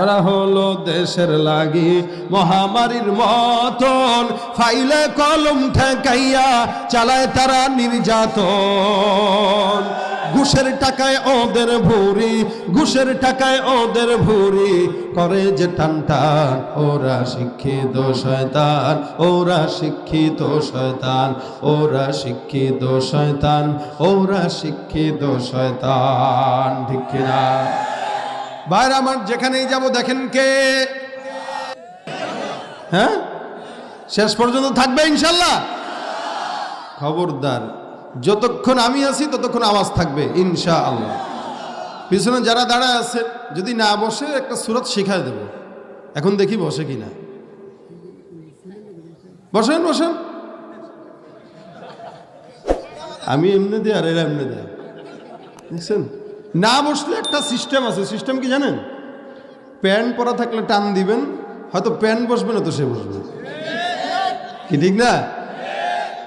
ওরা হলো দেশের লাগি মহামারীর মতন, ফাইলে কলম ঠেকাইয়া চালায় তারা নির্যাতন। ঘুষের টাকায় ওদের ভুরি ঘুষের টাকায় ওদের ভুরি করে যে টান টান, ওরা শিক্ষিত শয়তান, ওরা শিক্ষিত শয়তান, ওরা শিক্ষিত শয়তান, ওরা শিক্ষিত শয়তান, ঠিক কিনা? বাইরে আমার যেখানেই যাব, দেখেন কে। হ্যাঁ? শেষ পর্যন্ত থাকবে ইনশাল্লাহ। খবরদার। যতক্ষণ আমি আছি, ততক্ষণ আওয়াজ থাকবে ইনশা আল্লাহ পিছনে যারা দাঁড়ায় আছে, যদি না বসে, একটা সুরত শিখায় দেব। এখন দেখি বসে কি না বসেন বসেন। আমি এমনি দিই আর এরা এমনি দেয়। দেখছেন? না বসলে একটা সিস্টেম আছে। সিস্টেম কি জানেন? প্যান্ট পরা থাকলে টান দিবেন, হয়তো প্যান্ট বসবে না তো সে বসবে। কি ঠিক না?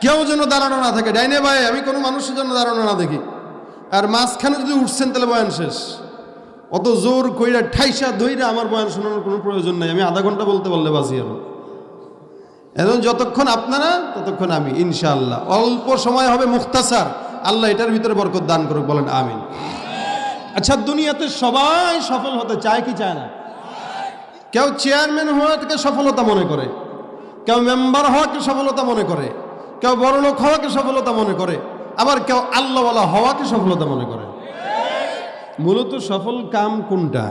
কেউ যেন দাঁড়ানো না থাকে। ডাইনে ভাই আমি কোনো মানুষের জন্য দাঁড়ানো না দেখি। আর মাঝখানে যদি উঠছেন তাহলে বয়ান শেষ। অত জোর কইরা, ঠাইসা ধইরা আমার বয়ান শোনানোর কোনো প্রয়োজন নাই। আমি আধা ঘণ্টা বলতে বললে বাঁচি আরও এখন যতক্ষণ আপনারা, ততক্ষণ আমি, ইনশাআল্লাহ। অল্প সময় হবে মুখতাসার। আল্লাহ এটার ভিতরে বরকত দান করুক, বলেন আমিন। আচ্ছা দুনিয়াতে সবাই সফল হতে চায় কি চায় না? কেউ চেয়ারম্যান হওয়াকে সফলতা মনে করে, কেউ মেম্বার হওয়াকে সফলতা মনে করে, কেউ বড়লোক হওয়াকে সফলতা মনে করে, আবার কেউ আল্লাহওয়ালা হওয়াকে সফলতা মনে করে। মূলত সফল কাম কোনটা?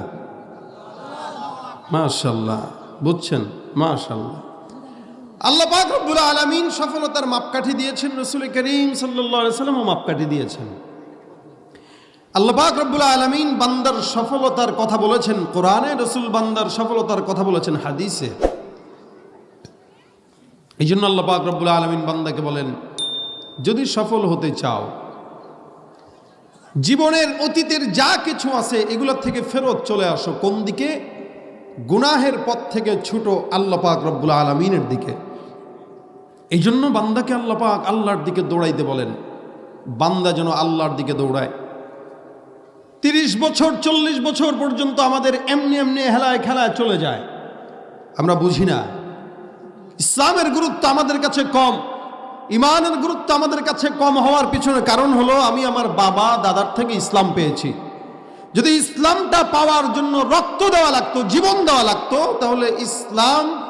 মাশাল্লাহ বুঝছেন? মাশাল্লাহ আল্লাহ পাক রব্বুল আলামিন সফলতার মাপকাঠি দিয়েছেন, রসুল করিম আলাইহি সাল্লামও মাপকাঠি দিয়েছেন। আল্লাহ পাক রব্বুল আলামিন বান্দার সফলতার কথা বলেছেন, কোরআনে রসুল বান্দার সফলতার কথা বলেছেন, হাদিসে। এই জন্য আল্লাহ পাক রব্বুল আলমিন বান্দাকে বলেন, যদি সফল হতে চাও, জীবনের অতীতের যা কিছু আছে এগুলোর থেকে ফেরত চলে আসো কোন দিকে? গুনাহের পথ থেকে ছুটো আল্লাহ পাক রব্বুল আলমিনের দিকে। এই জন্য বান্দাকে আল্লাহ পাক আল্লাহর দিকে দৌড়াইতে বলেন, বান্দা যেন আল্লাহর দিকে দৌড়ায়। তিরিশ বছর, চল্লিশ বছর পর্যন্ত আমাদের এমনি এমনি হেলায় খেলায় চলে যায়। আমরা বুঝি না। ইসলামের গুরুত্ব আমাদের কাছে কম। ইমানের গুরুত্ব আমাদের কাছে কম হওয়ার পিছনে কারণ হলো আমি আমার বাবা, দাদার থেকে ইসলাম পেয়েছি। যদি ইসলামটা পাওয়ার জন্য রক্ত দেওয়া লাগতো, জীবন দেওয়া লাগতো, তাহলে ইসলাম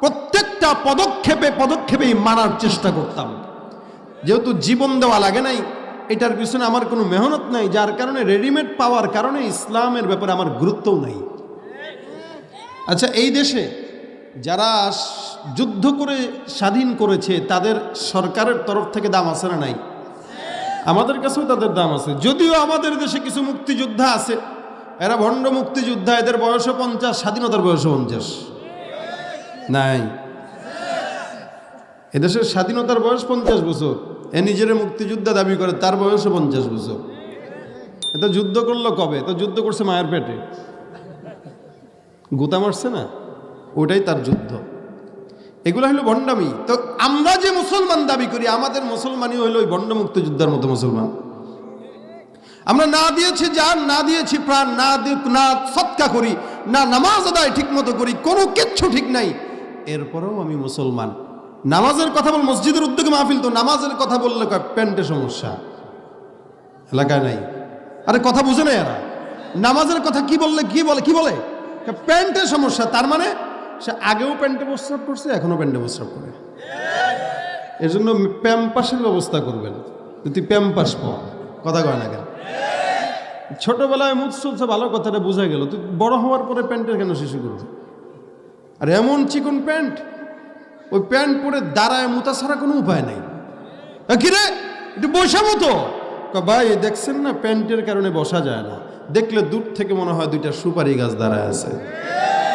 প্রত্যেকটা পদক্ষেপে, পদক্ষেপেই মানার চেষ্টা করতাম। যেহেতু জীবন দেওয়া লাগে নাই এটার পিছনে আমার কোনো মেহনত নাই, যার কারণে রেডিমেড পাওয়ার কারণে ইসলামের ব্যাপারে আমার গুরুত্বও নাই। আচ্ছা এই দেশে যারা যুদ্ধ করে স্বাধীন করেছে, তাদের সরকারের তরফ থেকে দাম আছে না নাই? আমাদের কাছেও তাদের দাম আছে। যদিও আমাদের দেশে কিছু মুক্তিযোদ্ধা আছে, এরা ভণ্ড মুক্তিযোদ্ধা, এদের বয়সও পঞ্চাশ, স্বাধীনতার বয়সও পঞ্চাশ। নাই। এদেশের স্বাধীনতার বয়স পঞ্চাশ বছর। এ নিজের মুক্তিযোদ্ধা দাবি করে, তার বয়সও পঞ্চাশ বছর। এটা যুদ্ধ করল কবে? তো যুদ্ধ করছে মায়ের পেটে। গুতা মারছে না? ওটাই তার যুদ্ধ। এগুলো হলো ভণ্ডামি। তো আমরা যে মুসলমান দাবি করি, আমাদের মুসলমানই হলো ওই ভণ্ড মুক্তিযোদ্ধার মতো মুসলমান। আমরা না দিয়েছি যান না দিয়েছি প্রাণ, না না সৎকা করি, না নামাজ আদায় ঠিক মতো করি, কোনো কিচ্ছু ঠিক নাই। এরপরেও আমি মুসলমান। নামাজের কথা বল, মসজিদের উদ্যোগে মাহফিল তো নামাজের কথা বললে কয় প্যান্টে সমস্যা। এলাকায় নাই। আরে কথা বুঝে না এরা। নামাজের কথা কি বললে, কি বলে কি বলে? প্যান্টের সমস্যা, তার মানে সে আগেও প্যান্টে প্রস্রাব করছে এখনও প্যান্টে প্রস্রাব করে। এর জন্য প্যাম্পাসের ব্যবস্থা করবেন। যদি প্যাম্পাস পাওয়া কথা কয় না কেন? ছোটবেলায় মুখ চলছে, ভালো কথাটা বোঝা গেল। তুই বড় হওয়ার পরে প্যান্টের কেন শিশু করবে? আর এমন চিকন প্যান্ট ওই প্যান্ট পরে দাঁড়ায় মোতা ছাড়া কোনো উপায় নাই। কিরে একটু বসা মতো। ভাই, দেখছেন না প্যান্টের কারণে বসা যায় না। দেখলে দূর থেকে মনে হয় দুইটা সুপারি গাছ দাঁড়ায় আছে।